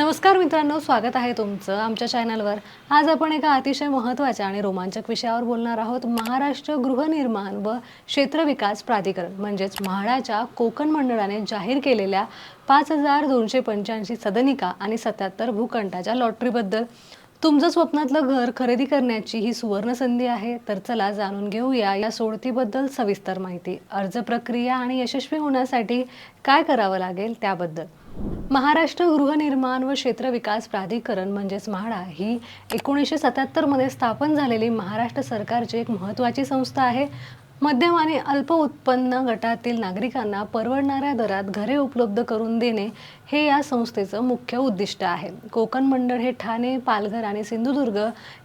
नमस्कार मित्रांनो स्वागत आहे तुमचं आमच्या चॅनलवर. आज आपण एका अतिशय महत्त्वाच्या आणि रोमांचक विषयावर बोलणार आहोत महाराष्ट्र गृहनिर्माण व क्षेत्र विकास प्राधिकरण म्हणजेच म्हाडाच्या कोकण मंडळाने जाहीर केलेल्या पाच हजार दोनशे पंच्याऐंशी सदनिका आणि सत्याहत्तर भूखंडाच्या लॉटरीबद्दल. तुमचं स्वप्नातलं घर खरेदी करण्याची ही सुवर्ण संधी आहे तर चला जाणून घेऊया या सोडतीबद्दल सविस्तर माहिती. अर्ज प्रक्रिया आणि यशस्वी होण्यासाठी काय करावं लागेल त्याबद्दल. महाराष्ट्र गृहनिर्माण व क्षेत्र विकास प्राधिकरण म्हणजेच म्हाडा ही एकोणीसशे सत्याहत्तरमध्ये स्थापन झालेली महाराष्ट्र सरकारची एक महत्त्वाची संस्था आहे. मध्यम आणि अल्प उत्पन्न गटातील नागरिकांना परवडणाऱ्या दरात घरे उपलब्ध करून देणे हे या संस्थेचं मुख्य उद्दिष्ट आहे. कोकण मंडळ हे ठाणे पालघर आणि सिंधुदुर्ग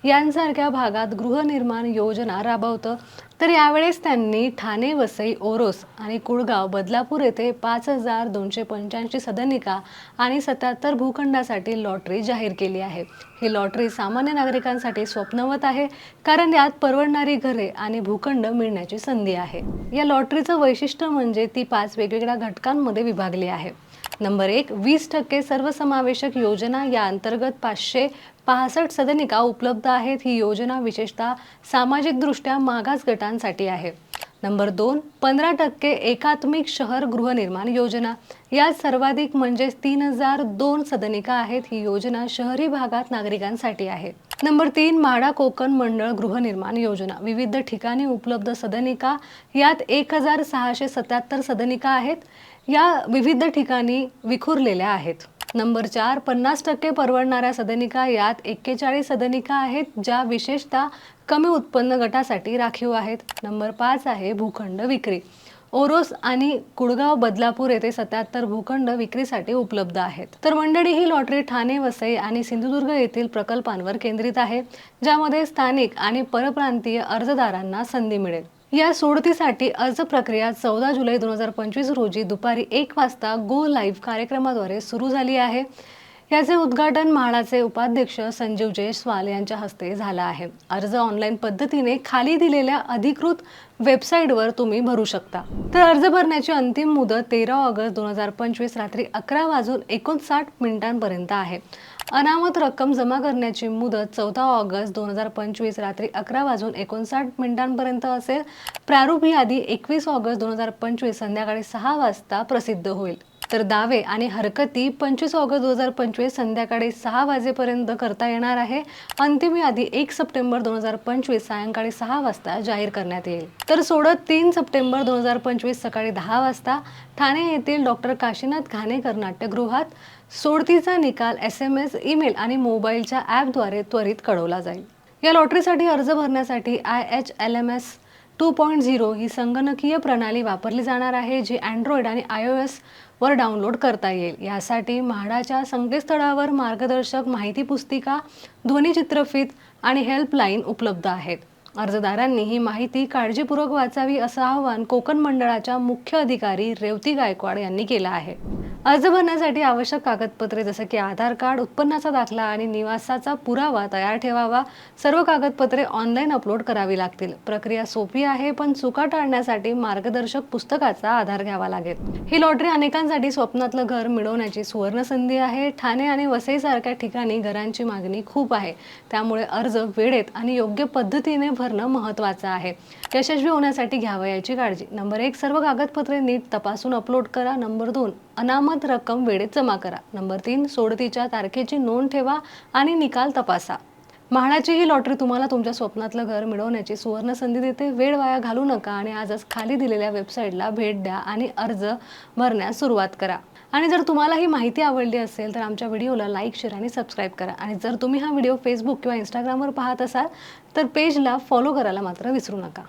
यांसारख्या भागात गृहनिर्माण योजना राबवतं. तर यावेळेस त्यांनी ठाणे वसई ओरोस आणि कुळगाव बदलापूर येथे पाच हजार दोनशे पंच्याऐंशी सदनिका आणि सत्याहत्तर भूखंडासाठी लॉटरी जाहीर केली आहे. ही लॉटरी सामान्य नागरिकांसाठी स्वप्नवत आहे कारण यात परवडणारी घरे आणि भूखंड मिळण्याची संधी आहे. या लॉटरीचं वैशिष्ट्य म्हणजे ती पाच वेगवेगळ्या घटकांमध्ये विभागली आहे. नंबर एक वीस टक्के सर्वसमावेशक योजना या अंतर्गत पाचशे पासष्ट सदनिका उपलब्ध आहेत. ही योजना विशेषतः सामाजिकदृष्ट्या मागास गटांसाठी आहे. नंबर दोन पंधरा टक्के एकात्मिक शहर गृहनिर्माण योजना. यात सर्वाधिक म्हणजेच तीन हजार दोन सदनिका आहेत. ही योजना शहरी भागात नागरिकांसाठी आहे. नंबर तीन म्हाडा कोकण मंडळ गृहनिर्माण योजना. विविध ठिकाणी उपलब्ध सदनिका. यात एक हजार सहाशे सत्याहत्तर सदनिका आहेत. या विविध ठिकाणी विखुरलेल्या आहेत. नंबर चार पन्नास टक्के परवडणाऱ्या सदनिका यात एक्केचाळीस सदनिका आहेत ज्या विशेषतः कमी उत्पन्न गटासाठी राखीव आहेत. नंबर पाच आहे भूखंड विक्री. ओरोस आणि कुडगाव बदलापूर येथे सत्याहत्तर भूखंड विक्रीसाठी उपलब्ध आहेत. तर मंडळी ही लॉटरी ठाणे वसई आणि सिंधुदुर्ग येथील प्रकल्पांवर केंद्रित आहे ज्यामध्ये स्थानिक आणि परप्रांतीय अर्जदारांना संधी मिळेल. या सोडतीसाठी अर्ज प्रक्रिया चौदा जुलै दोन हजार पंचवीस रोजी दुपारी एक वाजता गो लाईव्ह कार्यक्रमाद्वारे सुरू झाली आहे. याचे उद्घाटन म्हाडाचे उपाध्यक्ष संजीव जयस्वाल यांच्या हस्ते झालं आहे. अर्ज ऑनलाईन पद्धतीने खाली दिलेल्या अधिकृत वेबसाईटवर तुम्ही भरू शकता. तर अर्ज भरण्याची अंतिम मुदत तेरा ऑगस्ट दोन हजार पंचवीस रात्री अकरा वाजून एकोणसाठ मिनिटांपर्यंत आहे. अनामत रक्कम जमा करण्याची मुदत चौदा ऑगस्ट दोन हजार पंचवीस रात्री अकरा वाजून एकोणसाठ मिनिटांपर्यंत असेल. प्रारूप यादी एकवीस ऑगस्ट दोन हजार पंचवीस संध्याकाळी सहा वाजता प्रसिद्ध होईल. तर दावे आणि हरकती पंचवीस ऑगस्ट दोन हजार पंचवीस संध्याकाळी सहा वाजेपर्यंत करता येणार आहे. अंतिम यादी एक सप्टेंबर दोन हजार पंचवीस सायंकाळी सहा वाजता जाहीर करण्यात येईल. तर सोडत तीन सप्टेंबर दोन हजार पंचवीस सकाळी दहा वाजता ठाणे येथील डॉक्टर काशीनाथ घाणेकर नाट्यगृहात सोडतीचा निकाल एस एम एस ईमेल आणि मोबाईलच्या ॲपद्वारे त्वरित कळवला जाईल. या लॉटरीसाठी अर्ज भरण्यासाठी I H L M S two point zero ही संगणकीय प्रणाली वापरली जाणार आहे जी अँड्रॉइड आणि आय ओ एस वर डाउनलोड करता येईल. यासाठी म्हाडाच्या संकेतस्थळावर मार्गदर्शक माहिती पुस्तिका ध्वनिचित्रफित आणि हेल्पलाईन उपलब्ध आहेत. अर्जदारांनी ही माहिती काळजीपूर्वक वाचावी असं आवाहन कोकण मंडळाच्या मुख्य अधिकारी रेवती गायकवाड यांनी केलं आहे. अर्ज भरण्यासाठी आवश्यक कागदपत्रे जसं की आधार कार्ड उत्पन्नाचा दाखला आणि निवासाचा पुरावा तयार ठेवावा. सर्व कागदपत्रे ऑनलाईन अपलोड करावी लागतील. प्रक्रिया सोपी आहे पण चुका टाळण्यासाठी मार्गदर्शक पुस्तकाचा आधार घ्यावा लागेल. ही लॉटरी अनेकांसाठी स्वप्नातलं घर मिळवण्याची सुवर्ण संधी आहे. ठाणे आणि वसईसारख्या ठिकाणी घरांची मागणी खूप आहे. त्यामुळे अर्ज वेळेत आणि योग्य पद्धतीने भरणं महत्त्वाचं आहे. यशस्वी होण्यासाठी घ्यावं याची काळजी. नंबर एक सर्व कागदपत्रे नीट तपासून अपलोड करा. नंबर दोन अनामत रक्कम वेळेत जमा करा. नंबर तीन सोडतीच्या तारखेची नोंद ठेवा आणि निकाल तपासा. म्हाडाची ही लॉटरी तुम्हाला तुमच्या स्वप्नातलं घर मिळवण्याची सुवर्ण संधी देते. वेळ वाया घालू नका आणि आजच खाली दिलेल्या वेबसाईटला भेट द्या आणि अर्ज भरण्यास सुरुवात करा. आणि जर तुम्हाला ही माहिती आवडली असेल तर आमच्या व्हिडिओला लाईक शेअर आणि सबस्क्राईब करा. आणि जर तुम्ही हा व्हिडिओ फेसबुक किंवा इंस्टाग्रामवर पाहत असाल तर पेजला फॉलो करायला मात्र विसरू नका.